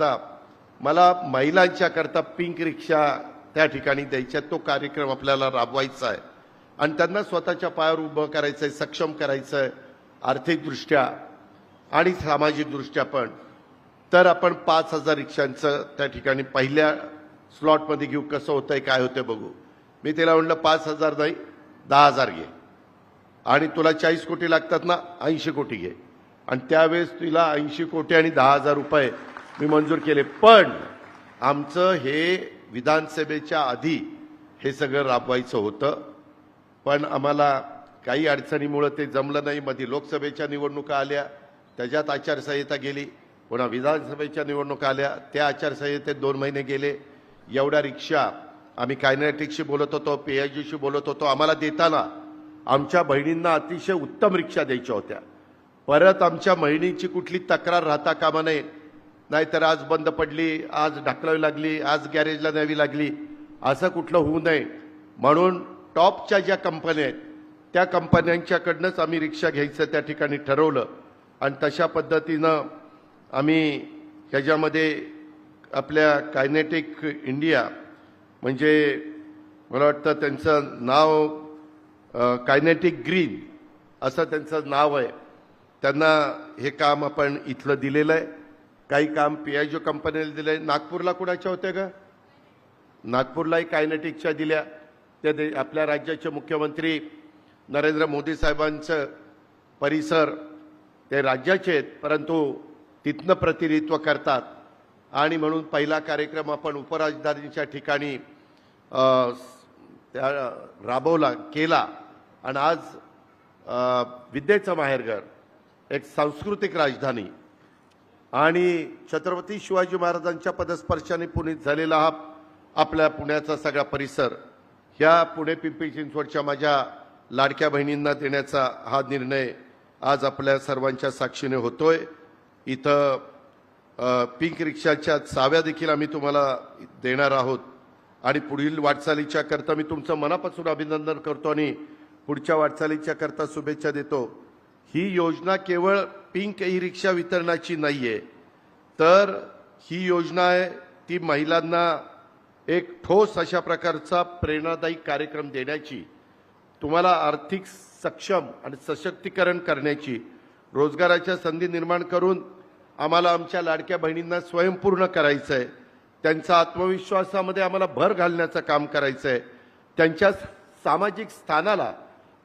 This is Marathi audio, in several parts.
आता मला महिलांच्या करता पिंक रिक्षा त्या ठिकाणी द्यायच्या. तो कार्यक्रम आपल्याला राबवायचा आहे. आणि त्यांना स्वतःच्या पायावर उभं करायचं आहे सक्षम करायचं आहे आर्थिकदृष्ट्या आणि सामाजिकदृष्ट्या पण. तर आपण पाच हजार रिक्षांचं त्या ठिकाणी पहिल्या स्लॉटमध्ये घेऊ. कसं होतंय काय होतंय बघू. मी तिला म्हणलं पाच हजार नाही दहा हजार घे. आणि तुला चाळीस कोटी लागतात ना ऐंशी कोटी घे. आणि त्यावेळेस तुला ऐंशी कोटी आणि दहा हजार रुपये मी मंजूर केले. पण आमचं हे विधानसभेच्या आधी हे सगळं राबवायचं होतं. पण आम्हाला काही अडचणीमुळं ते जमलं नाही. मध्ये लोकसभेच्या निवडणुका आल्या. त्याच्यात आचारसंहिता गेली. पुन्हा विधानसभेच्या निवडणुका आल्या. त्या आचारसंहितेत दोन महिने गेले. एवढ्या रिक्षा आम्ही कायनेटिक्सशी बोलत होतो पीएचजीशी बोलत होतो. आम्हाला देताना आमच्या बहिणींना अतिशय उत्तम रिक्षा द्यायच्या होत्या. परत आमच्या बहिणीची कुठली तक्रार राहता कामा नये. नाहीतर आज बंद पडली आज ढकलावी लागली आज गॅरेजला न्यावी लागली. असं कुठलं होऊ नये. म्हणून टॉपच्या ज्या कंपन्या आहेत त्या कंपन्यांच्याकडनंच आम्ही रिक्षा घ्यायचं त्या ठिकाणी ठरवलं. आणि तशा पद्धतीनं आम्ही ह्याच्यामध्ये आपल्या कायनेटिक इंडिया म्हणजे मला वाटतं त्यांचं नाव कायनेटिक ग्रीन असं त्यांचं नाव आहे. त्यांना हे काम आपण इथलं दिलेलं आहे. काही काम पी आय पीआयजो कंपनीला दिलं आहे नागपूरला कुणाच्या होत्या का नागपूरलाही कायनेटिकच्या दिल्या. त्या दे आपल्या राज्याचे मुख्यमंत्री नरेंद्र मोदी साहेबांचं परिसर ते राज्याचे आहेत परंतु तिथनं प्रतिनिधित्व करतात. आणि म्हणून पहिला कार्यक्रम आपण उपराजधानीच्या ठिकाणी त्या राबवला केला. आणि आज विद्येचं माहेरघर एक सांस्कृतिक राजधानी. आणि छत्रपती शिवाजी महाराजांच्या पदस्पर्शाने पुनीत झालेला हा आपल्या पुण्याचा सगळा परिसर ह्या पुणे पिंपरी चिंचवडच्या माझ्या लाडक्या बहिणींना देण्याचा हा निर्णय आज आपल्या सर्वांच्या साक्षीने होतोय. इथं पिंक रिक्षाच्या चाव्या देखील आम्ही तुम्हाला देणार आहोत. आणि पुढील वाटचालीच्या करता मी तुमचं मनापासून अभिनंदन करतो आणि पुढच्या वाटचालीच्या करता शुभेच्छा देतो. ही योजना केवळ पिंक ई रिक्षा वितरणाची नाही आहे तर ही योजना आहे ती महिलांना एक ठोस अशा प्रकारचा प्रेरणादायी कार्यक्रम देण्याची तुम्हाला आर्थिक सक्षम आणि सशक्तीकरण करण्याची रोजगाराच्या संधी निर्माण करून आम्हाला आमच्या लाडक्या बहिणींना स्वयंपूर्ण करायचं आहे त्यांचा आत्मविश्वासामध्ये आम्हाला भर घालण्याचं काम करायचं आहे त्यांच्या सामाजिक स्थानाला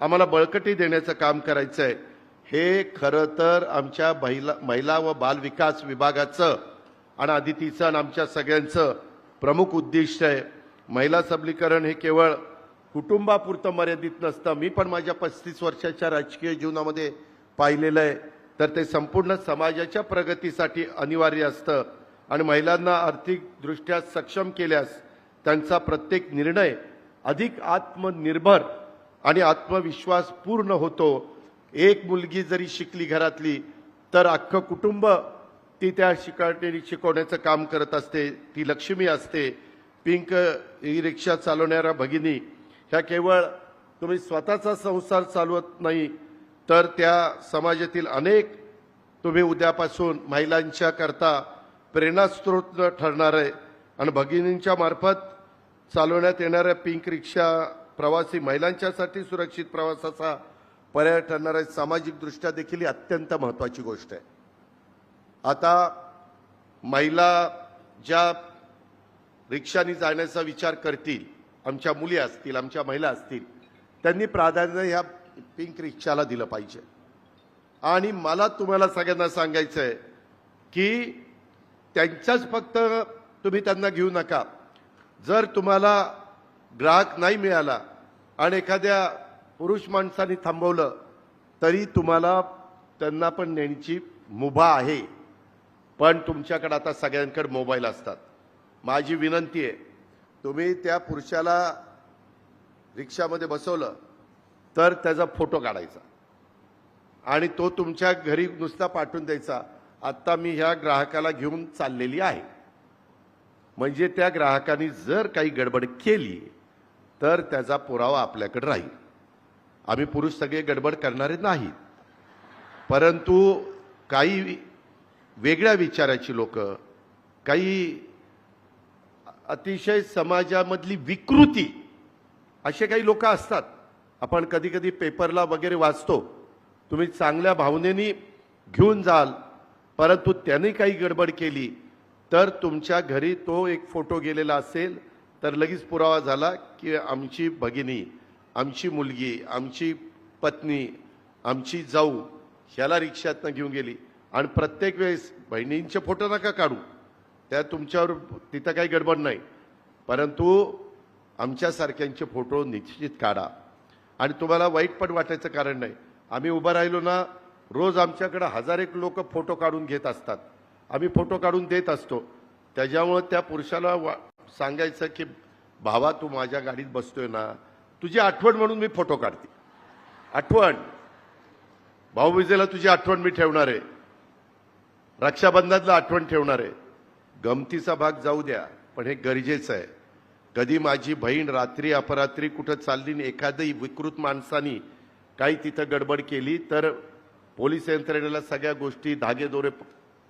आम्हाला बळकटी देण्याचं काम करायचं आहे हे खरं तर आमच्या महिला महिला व बालविकास विभागाचं आणि आदितीचं आणि आमच्या सगळ्यांचं प्रमुख उद्दिष्ट आहे. महिला सबलीकरण हे केवळ कुटुंबापुरतं मर्यादित नसतं. मी पण माझ्या पस्तीस वर्षाच्या राजकीय जीवनामध्ये पाहिलेलं आहे. तर ते संपूर्ण समाजाच्या प्रगतीसाठी अनिवार्य असतं. आणि महिलांना आर्थिकदृष्ट्या सक्षम केल्यास त्यांचा प्रत्येक निर्णय अधिक आत्मनिर्भर आणि आत्मविश्वास पूर्ण होतो. एक मुलगी जरी शिकली घरातली तर अख्खं कुटुंब ती त्या शिकाटी शिकवण्याचं काम करत असते. ती लक्ष्मी असते. पिंक ई रिक्षा चालवणाऱ्या भगिनी ह्या केवळ तुम्ही स्वतःचा संसार चालवत नाही तर त्या समाजातील अनेक तुम्ही उद्यापासून महिलांच्या करता प्रेरणास्त्रोत ठरणार आहे. आणि भगिनींच्या मार्फत चालवण्यात येणाऱ्या पिंक रिक्षा प्रवासी महिलांच्यासाठी सुरक्षित प्रवासाचा पर्याय ठरणार आहे सामाजिकदृष्ट्या देखील ही अत्यंत महत्वाची गोष्ट आहे. आता महिला ज्या रिक्षाने जाण्याचा विचार करतील आमच्या मुली असतील आमच्या महिला असतील त्यांनी प्राधान्य ह्या पिंक रिक्षाला दिलं पाहिजे. आणि मला तुम्हाला सगळ्यांना सांगायचं आहे की त्यांच्याच फक्त तुम्ही त्यांना घेऊ नका. जर तुम्हाला ग्राहक नाही मिळाला आणि एखाद्या पुरुष माणसाने थांबवलं तरी तुम्हाला त्यांना पण नेण्याची मुभा आहे. पण तुमच्याकडे आता सगळ्यांकडे मोबाईल असतात. माझी विनंती आहे तुम्ही त्या पुरुषाला रिक्षामध्ये बसवलं तर त्याचा फोटो काढायचा. आणि तो तुमच्या घरी नुसता पाठवून द्यायचा आत्ता मी ह्या ग्राहकाला घेऊन चाललेली आहे. म्हणजे त्या ग्राहकाने जर काही गडबड केली तर त्याचा पुरावा आपल्याकडे राहील. आम्ही पुरुष सगळे गडबड करणारे नाहीत. परंतु काही वेगळ्या विचाराची लोक काही अतिशय समाजामधली विकृती असे काही लोक असतात. आपण कधी कधी पेपरला वगैरे वाचतो. तुम्ही चांगल्या भावनेनी घेऊन जाल परंतु त्याने काही गडबड केली तर तुमच्या घरी तो एक फोटो गेलेला असेल तर लगेच पुरावा झाला की आमची भगिनी आमची मुलगी आमची पत्नी आमची जाऊ ह्याला रिक्षातनं घेऊन गेली. आणि प्रत्येक वेळेस बहिणींचे फोटो नका काढू. त्या तुमच्यावर तिथं काही गडबड नाही. परंतु आमच्यासारख्यांचे फोटो निश्चित काढा. आणि तुम्हाला वाईट पण वाटायचं कारण नाही. आम्ही उभं राहिलो ना रोज आमच्याकडं हजार एक लोक फोटो काढून घेत असतात. आम्ही फोटो काढून देत असतो. त्याच्यामुळं त्या पुरुषाला वा सांगायचं की भावा तू माझ्या गाडीत बसतोय ना तुझी आठवण म्हणून मी फोटो काढते. आठवण. भाऊबीजेला तुझी आठवण मी ठेवणार आहे. रक्षाबंधनातलं आठवण ठेवणार आहे. गमतीचा भाग जाऊ द्या पण हे गरजेचं आहे. कधी माझी बहीण रात्री अपरात्री कुठं चालली आणि विकृत माणसानी काही तिथं गडबड केली तर पोलीस यंत्रणेला सगळ्या गोष्टी धागेदोरे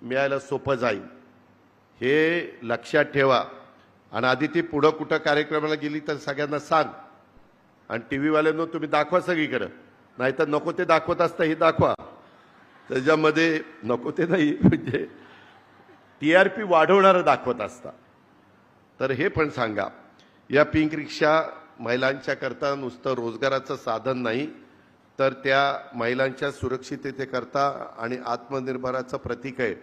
मिळायला सोपं जाईल. हे लक्षात ठेवा. आणि आधी ती पुढं कुठं कार्यक्रमाला गेली तर सगळ्यांना सांग. आणि टी व्हीवाल्यांना तुम्ही दाखवा सगळीकडं. नाहीतर नको ते दाखवत असतं हे दाखवा. त्याच्यामध्ये नको ते नाही म्हणजे टी आर पी वाढवणारं दाखवत असता. तर हे पण सांगा या पिंक रिक्षा महिलांच्या करता नुसतं रोजगाराचं साधन नाही तर त्या महिलांच्या सुरक्षिततेकरता आणि आत्मनिर्भराचं प्रतीक आहे.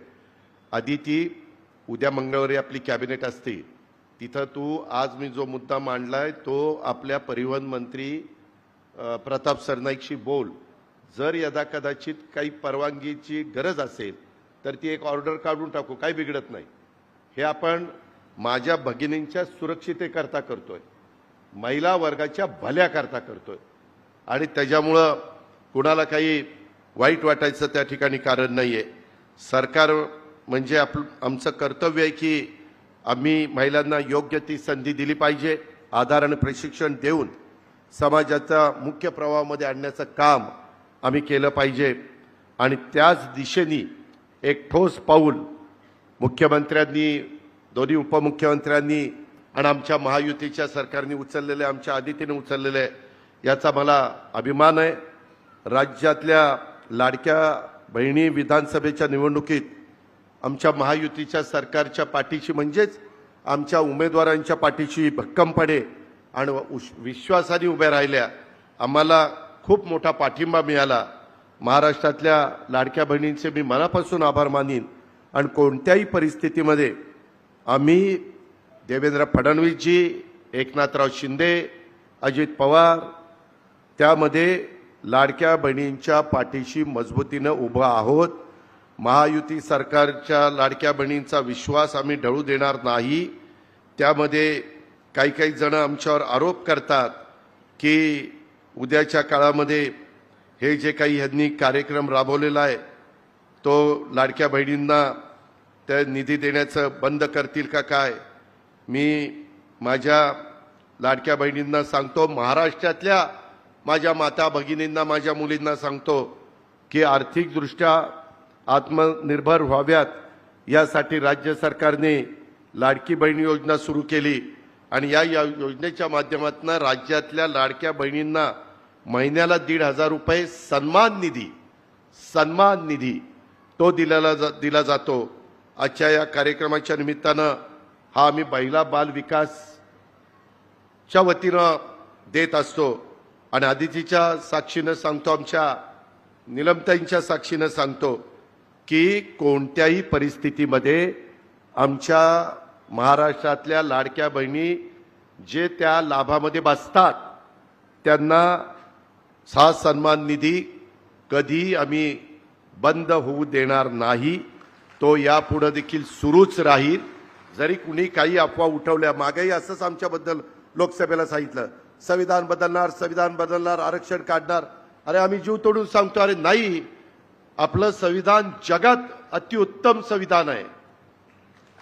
आदिती उद्या मंगळवारी आपली कॅबिनेट असते. तिथं तू आज मी जो मुद्दा मांडलाय तो आपल्या परिवहन मंत्री प्रताप सरनाईकशी बोल. जर यदा कदाचित काही परवानगीची गरज असेल तर ती एक ऑर्डर काढून टाकू काही बिघडत नाही. हे आपण माझ्या भगिनींच्या सुरक्षितेकरता करतोय. महिला वर्गाच्या भल्याकरता करतोय. आणि त्याच्यामुळं कुणाला काही वाईट वाटायचं त्या ठिकाणी कारण नाही आहे सरकार म्हणजे आपलं आमचं कर्तव्य आहे की आम्ही महिलांना योग्य ती संधी दिली पाहिजे आधार आणि प्रशिक्षण देऊन समाजाचा मुख्य प्रवाहामध्ये आणण्याचं काम आम्ही केलं पाहिजे. आणि त्याच दिशेने एक ठोस पाऊल मुख्यमंत्र्यांनी दोन्ही उपमुख्यमंत्र्यांनी आणि आमच्या महायुतीच्या सरकारने उचललेले आमच्या आदितीने उचललेले याचा मला अभिमान आहे. राज्यातल्या लाडक्या बहिणी विधानसभेच्या निवडणुकीत आमच्या महायुतीच्या सरकारच्या पाठीशी म्हणजेच आमच्या उमेदवारांच्या पाठीशी भक्कमपणे आणि उश- विश्वासाने उभ्या राहिल्या. आम्हाला खूप मोठा पाठिंबा मिळाला. महाराष्ट्रातल्या लाडक्या बहिणींचे मी मनापासून आभार मानीन आणि कोणत्याही परिस्थितीमध्ये आम्ही देवेंद्र फडणवीसजी एकनाथराव शिंदे अजित पवार त्यामध्ये लाडक्या बहिणींच्या पाठीशी मजबूतीनं उभं आहोत. महायुती सरकारच्या लाडक्या बहिणींचा विश्वास आम्ही ढळू देणार नाही. त्यामध्ये काही काही जण आमच्यावर आरोप करतात की उद्याच्या काळामध्ये हे जे काही ह्यांनी कार्यक्रम राबवलेला आहे तो लाडक्या बहिणींना त्या निधी देण्याचं बंद करतील का काय? मी माझ्या लाडक्या बहिणींना सांगतो महाराष्ट्रातल्या माझ्या माता भगिनींना माझ्या मुलींना सांगतो की आर्थिकदृष्ट्या आत्मनिर्भर व्हाव्यात यासाठी राज्य सरकारने लाडकी बहीण योजना सुरू केली. आणि या या योजनेच्या माध्यमातून राज्यातल्या लाडक्या बहिणींना महिन्याला दीड हजार रुपये सन्मान निधी सन्मान निधी तो दिलेला जा दिला जातो. आजच्या या कार्यक्रमाच्या निमित्तानं हा आम्ही महिला बाल विकासच्या वतीनं देत असतो. आणि आदितीच्या साक्षीनं सांगतो आमच्या निलमताईंच्या साक्षीनं सांगतो. की कोणत्याही परिस्थितीमध्ये आमच्या महाराष्ट्रातल्या लाडक्या बहिणी जे त्या लाभामध्ये बसतात त्यांना सा सन्मान निधी कधी आम्ही बंद होऊ देणार नाही. तो यापुढे देखील सुरूच राहील. जरी कुणी काही अफवा उठवल्या मागेही असंच आमच्याबद्दल लोकसभेला सांगितलं. संविधान बदलणार संविधान बदलणार आरक्षण काढणार. अरे आम्ही जीव तोडून सांगतो अरे नाही. आपलं संविधान जगात अतिउत्तम संविधान आहे.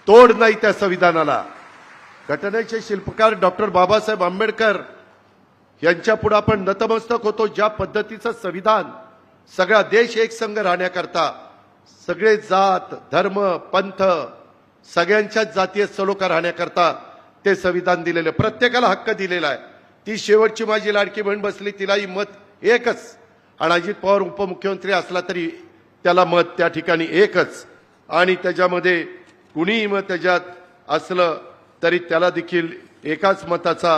तोड नाही त्या संविधानाला. घटनेचे शिल्पकार डॉक्टर बाबासाहेब आंबेडकर यांच्या पुढे आपण नतमस्तक होतो ज्या पद्धतीचं संविधान सगळा देश एकसंघ राहण्याकरता सगळे जात धर्म पंथ सगळ्यांच्याच जातीय सलोखा राहण्याकरता ते संविधान दिलेलं आहे. प्रत्येकाला हक्क दिलेला आहे. ती शेवटची माझी लाडकी बहीण बसली तिलाही मत एकच. आणि अजित पवार उपमुख्यमंत्री असला तरी त्याला मत त्या ठिकाणी एकच. आणि त्याच्यामध्ये कुणीही मत त्याच्यात असलं तरी त्याला देखील एकाच मताचा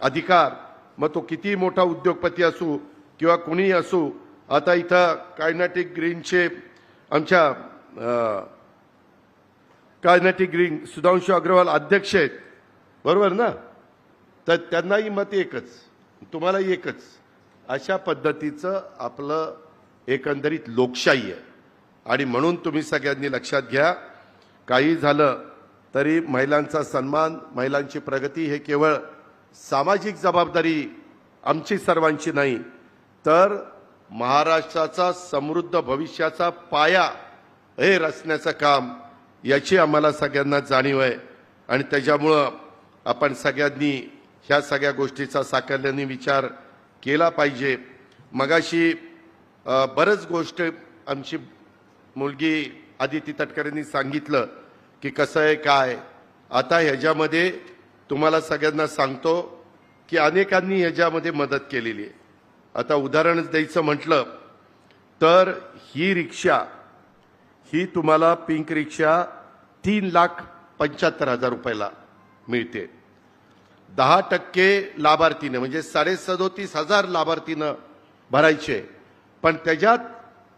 अधिकार. मग तो कितीही मोठा उद्योगपती असू किंवा कुणीही असू आता इथं कायनाटिक ग्रीनचे आमच्या कायनाटिक ग्रीन सुधांशु अग्रवाल अध्यक्ष आहेत. बरोबर ना? तर त्यांनाही मत एकच तुम्हालाही एकच. अशा पद्धतीचं आपलं एकंदरीत लोकशाही आहे. आणि म्हणून तुम्ही सगळ्यांनी लक्षात घ्या काही झालं तरी महिलांचा सन्मान महिलांची प्रगती हे केवळ सामाजिक जबाबदारी आमची सर्वांची नाही तर महाराष्ट्राचा समृद्ध भविष्याचा पाया हे रचण्याचं काम याची आम्हाला सगळ्यांना जाणीव आहे. आणि त्याच्यामुळं आपण सगळ्यांनी ह्या सगळ्या गोष्टीचा साकल्याने विचार केला पाहिजे. मगाशी बरंच गोष्ट आमची मुलगी आदिती तटकरेंनी सांगितलं की कसं आहे काय? आता ह्याच्यामध्ये तुम्हाला सगळ्यांना सांगतो की अनेकांनी ह्याच्यामध्ये मदत केलेली आहे. आता उदाहरणच द्यायचं म्हटलं तर ही रिक्षा ही तुम्हाला पिंक रिक्षा तीन लाख पंच्याहत्तर हजार रुपयाला मिळते. दहा टक्के लाभार्थीनं म्हणजे साडे सदोतीस हजार लाभार्थीनं भरायचे. पण त्याच्यात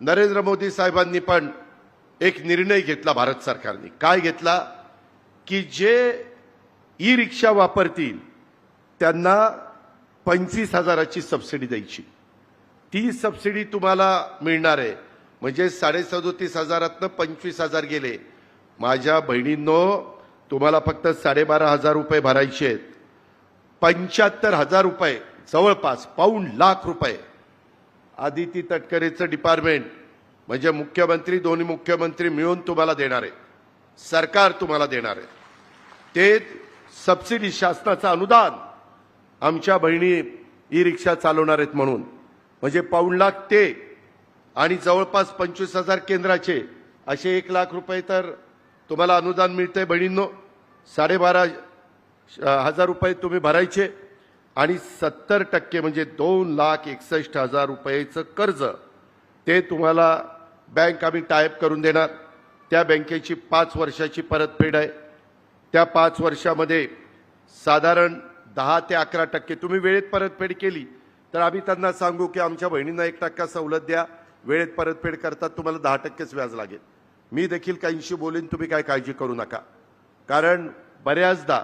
नरेंद्र मोदी साहेबांनी पण एक निर्णय घेतला भारत सरकारने. काय घेतला? की जे ई रिक्षा वापरतील त्यांना पंचवीस हजाराची सबसिडी द्यायची. ती सबसिडी तुम्हाला मिळणार आहे. म्हणजे साडे सदोतीस हजारातनं पंचवीस हजार गेले. माझ्या बहिणींनो तुम्हाला फक्त साडेबारा हजार रुपये भरायचे आहेत. पंच्याहत्तर हजार रुपये जवळपास पाऊण लाख रुपये. आदिती तटकरेचं डिपार्टमेंट म्हणजे मुख्यमंत्री दोन्ही मुख्यमंत्री मिळून तुम्हाला देणार आहे सरकार तुम्हाला देणार आहे. ते सबसिडी शासनाचं अनुदान आमच्या बहिणी ई रिक्षा चालवणार आहेत म्हणून. म्हणजे पाऊण लाख ते आणि जवळपास पंचवीस हजार केंद्राचे. असे एक लाख रुपये तर तुम्हाला अनुदान मिळतंय बहिणींनो. साडेबारा हजार रुपये तुम्ही भरायचे. आणि सत्तर टक्के म्हणजे दोन लाख एकसष्ट हजार रुपयेचं कर्ज ते तुम्हाला बँक आम्ही टायप करून देणार. त्या बँकेची पाच वर्षाची परतफेड आहे. त्या पाच वर्षामध्ये साधारण दहा ते अकरा टक्के तुम्ही वेळेत परतफेड केली. तर आम्ही त्यांना सांगू की आमच्या बहिणींना एक टक्का सवलत द्या. वेळेत परतफेड करतात तुम्हाला दहा टक्केच व्याज लागेल. मी देखील काहींशी बोलेन तुम्ही काय काळजी करू नका. कारण बऱ्याचदा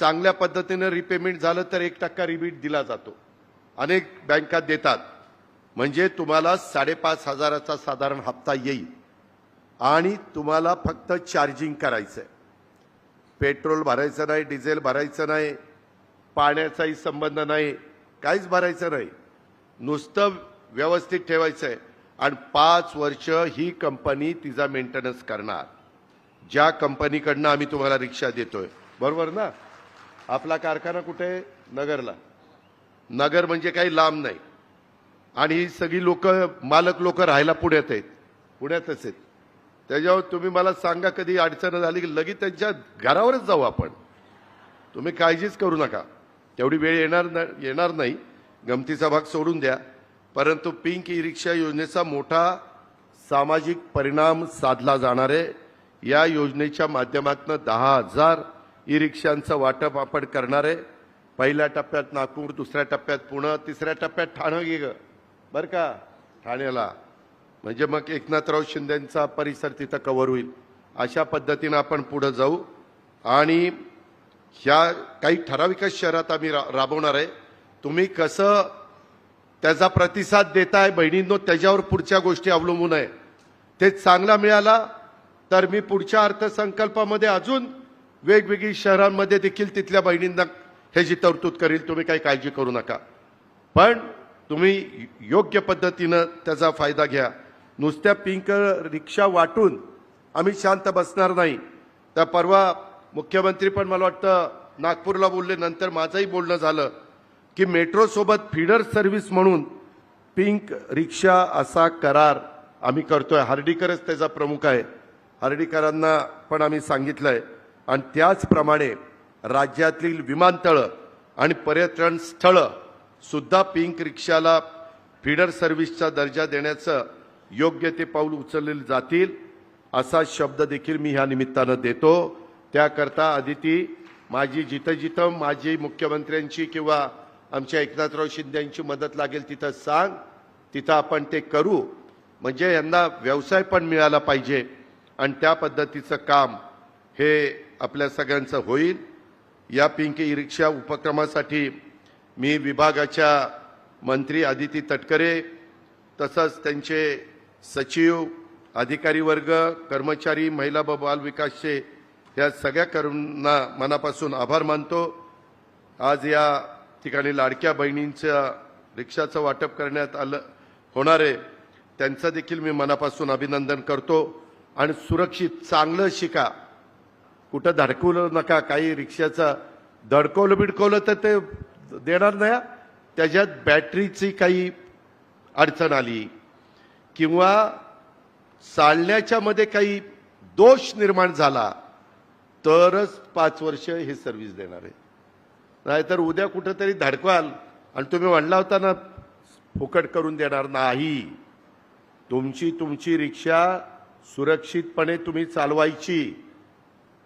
चांगल्या पद्धतीनं रिपेमेंट झालं तर एक टक्का रिबीट दिला जातो. अनेक बँका देतात. म्हणजे तुम्हाला साडेपाच हजाराचा साधारण हप्ता येईल. आणि तुम्हाला फक्त चार्जिंग करायचं आहे पेट्रोल भरायचं नाही डिझेल भरायचं नाही पाण्याचाही संबंध नाही काहीच भरायचं नाही. नुसतं व्यवस्थित ठेवायचं आहे आणि पाच वर्ष ही कंपनी तिचा मेंटेनन्स करणार. ज्या कंपनीकडनं आम्ही तुम्हाला रिक्षा देतोय. बरोबर ना? आपला कारखाना कुठे नगरला. नगर म्हणजे काही लांब नाही. आणि ही सगळी लोक मालक लोक राहायला पुण्यात आहेत. पुण्यातच आहेत. त्याच्यावर तुम्ही मला सांगा कधी अडचण झाली की लगेच त्यांच्या घरावरच जाऊ आपण. तुम्ही काळजीच करू नका. तेवढी वेळ येणार न येणार नाही. गमतीचा भाग सोडून द्या. परंतु पिंक ई रिक्षा योजनेचा मोठा सामाजिक परिणाम साधला जाणार आहे. या योजनेच्या माध्यमातून दहा हजार ई रिक्षांचं वाटप आपण करणार आहे. पहिल्या टप्प्यात नागपूर दुसऱ्या टप्प्यात पुणे तिसऱ्या टप्प्यात ठाणं गे ग. बरं का? ठाण्याला. म्हणजे मग एकनाथराव शिंदेंचा परिसर तिथं कव्हर होईल. अशा पद्धतीनं आपण पुढं जाऊ. आणि ह्या काही ठराविकच शहरात आम्ही रा राबवणार आहे. तुम्ही कसं त्याचा प्रतिसाद देताय बहिणींनो त्याच्यावर पुढच्या गोष्टी अवलंबून आहे. ते चांगला मिळाला तर मी पुढच्या अर्थसंकल्पामध्ये अजून वेगवेगळी शहरांमध्ये देखील तिथल्या बहिणींना ह्याची तरतूद करील तुम्ही काही काळजी करू नका. पण तुम्ही योग्य पद्धतीनं त्याचा फायदा घ्या. नुसत्या पिंक रिक्षा वाटून आम्ही शांत बसणार नाही. तर परवा मुख्यमंत्री पण मला वाटतं नागपूरला बोलले नंतर माझंही बोलणं झालं की मेट्रोसोबत फीडर सर्व्हिस म्हणून पिंक रिक्षा असा करार आम्ही करतोय. हार्डीकरच त्याचा प्रमुख आहे. हर्डीकरांना पण आम्ही सांगितलं आहे आणि त्याचप्रमाणे राज्यातील विमानतळं आणि पर्यटन स्थळं सुद्धा पिंक रिक्षाला फीडर सर्व्हिसचा दर्जा देण्याचं योग्य ते पाऊल उचलले जातील असा शब्द देखील मी ह्या निमित्तानं देतो. त्याकरता आदिती माझी जिथं जिथं माझी मुख्यमंत्र्यांची किंवा आमच्या एकनाथराव शिंदेची मदत लागेल तिथं सांग. तिथं आपण ते करू. म्हणजे यांना व्यवसाय पण मिळाला पाहिजे. आणि त्या पद्धतीचं काम हे आपल्या सगळ्यांचं होईल. या पिंकी ई रिक्षा उपक्रमासाठी मी विभागाच्या मंत्री आदिती तटकरे तसंच त्यांचे सचिव अधिकारी वर्ग कर्मचारी महिला व बाल विकासचे या सगळ्या करूंना मनापासून आभार मानतो. आज या ठिकाणी लाडक्या बहिणींच्या रिक्षाचं वाटप करण्यात आलं होणार आहे. त्यांचं देखील मी मनापासून अभिनंदन करतो. आणि सुरक्षित चांगलं शिका. कुठं धडकवलं नका काही रिक्षाचं धडकवलं बिडकवलं तर ते देणार नाही. त्याच्यात बॅटरीची काही अडचण आली किंवा चालण्याच्या मध्ये काही दोष निर्माण झाला तरच पाच वर्ष हे सर्व्हिस देणार आहे. नाहीतर उद्या कुठंतरी धडकवाल आणि तुम्ही म्हणला होता ना फुकट करून देणार नाही. तुमची तुमची रिक्षा सुरक्षितपणे तुम्ही चालवायची.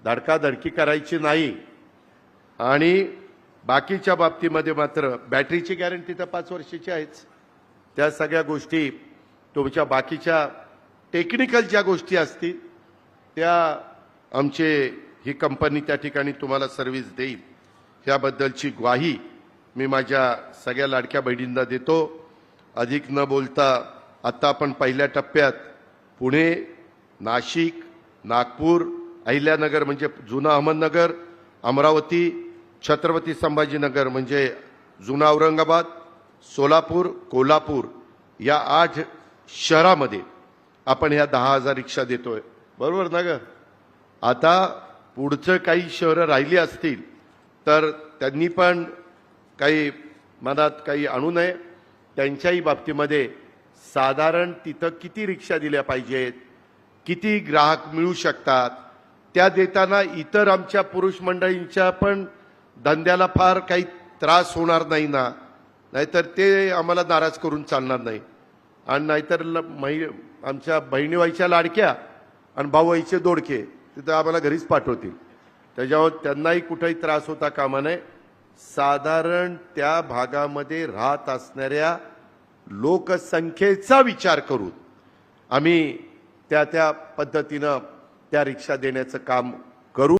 धडकाधडकी करायची नाही. आणि बाकीच्या बाबतीमध्ये मात्र बॅटरीची गॅरंटी तर पाच वर्षाची आहेच. त्या सगळ्या गोष्टी तुमच्या बाकीच्या टेक्निकल ज्या गोष्टी असतील त्या आमचे ही कंपनी त्या ठिकाणी तुम्हाला सर्व्हिस देईल. ह्याबद्दलची ग्वाही मी माझ्या सगळ्या लाडक्या बहिणींना देतो. अधिक न बोलता आत्ता आपण पहिल्या टप्प्यात पुणे नाशिक नागपूर अहिल्यानगर म्हणजे जुनं अहमदनगर अमरावती छत्रपती संभाजीनगर म्हणजे जुना औरंगाबाद सोलापूर कोल्हापूर या आठ शहरामध्ये आपण ह्या दहा हजार रिक्षा देतोय. बरोबर ना ग? आता पुढचं काही शहरं राहिली असतील तर त्यांनी पण काही मनात काही आणू नये. त्यांच्याही बाबतीमध्ये साधारण तिथं किती रिक्षा दिल्या पाहिजेत किती ग्राहक मिळू शकतात त्या देताना इतर आमच्या पुरुष मंडळींच्या पण धंद्याला फार काही त्रास होणार नाही ना. नाहीतर ते आम्हाला नाराज करून चालणार नाही. आणि नाहीतर ल- महि आमच्या बहिणीवाईच्या लाडक्या आणि भाऊआईचे दोडके तिथं आम्हाला घरीच पाठवतील. त्याच्यावर त्यांनाही कुठेही त्रास होता कामा नये. साधारण त्या भागामध्ये राहत असणाऱ्या लोकसंख्येचा विचार करून आम्ही त्या त्या पद्धतीनं त्या रिक्षा देण्याचं काम करू